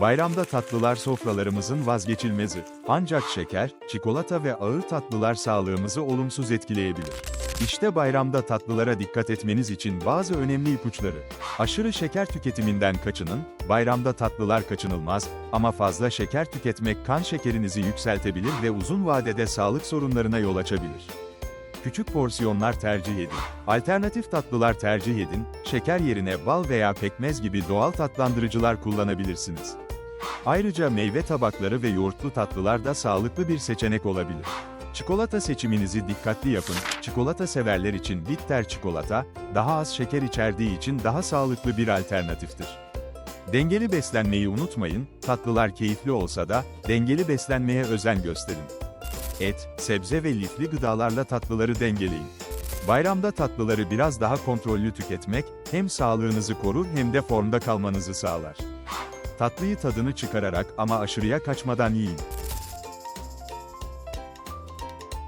Bayramda tatlılar sofralarımızın vazgeçilmezi. Ancak şeker, çikolata ve ağır tatlılar sağlığımızı olumsuz etkileyebilir. İşte bayramda tatlılara dikkat etmeniz için bazı önemli ipuçları. Aşırı şeker tüketiminden kaçının, bayramda tatlılar kaçınılmaz ama fazla şeker tüketmek kan şekerinizi yükseltebilir ve uzun vadede sağlık sorunlarına yol açabilir. Küçük porsiyonlar tercih edin. Alternatif tatlılar tercih edin, şeker yerine bal veya pekmez gibi doğal tatlandırıcılar kullanabilirsiniz. Ayrıca meyve tabakları ve yoğurtlu tatlılar da sağlıklı bir seçenek olabilir. Çikolata seçiminizi dikkatli yapın. Çikolata severler için bitter çikolata, daha az şeker içerdiği için daha sağlıklı bir alternatiftir. Dengeli beslenmeyi unutmayın, tatlılar keyifli olsa da, dengeli beslenmeye özen gösterin. Et, sebze ve lifli gıdalarla tatlıları dengeleyin. Bayramda tatlıları biraz daha kontrollü tüketmek, hem sağlığınızı korur hem de formda kalmanızı sağlar. Tatlıyı tadını çıkararak ama aşırıya kaçmadan yiyin.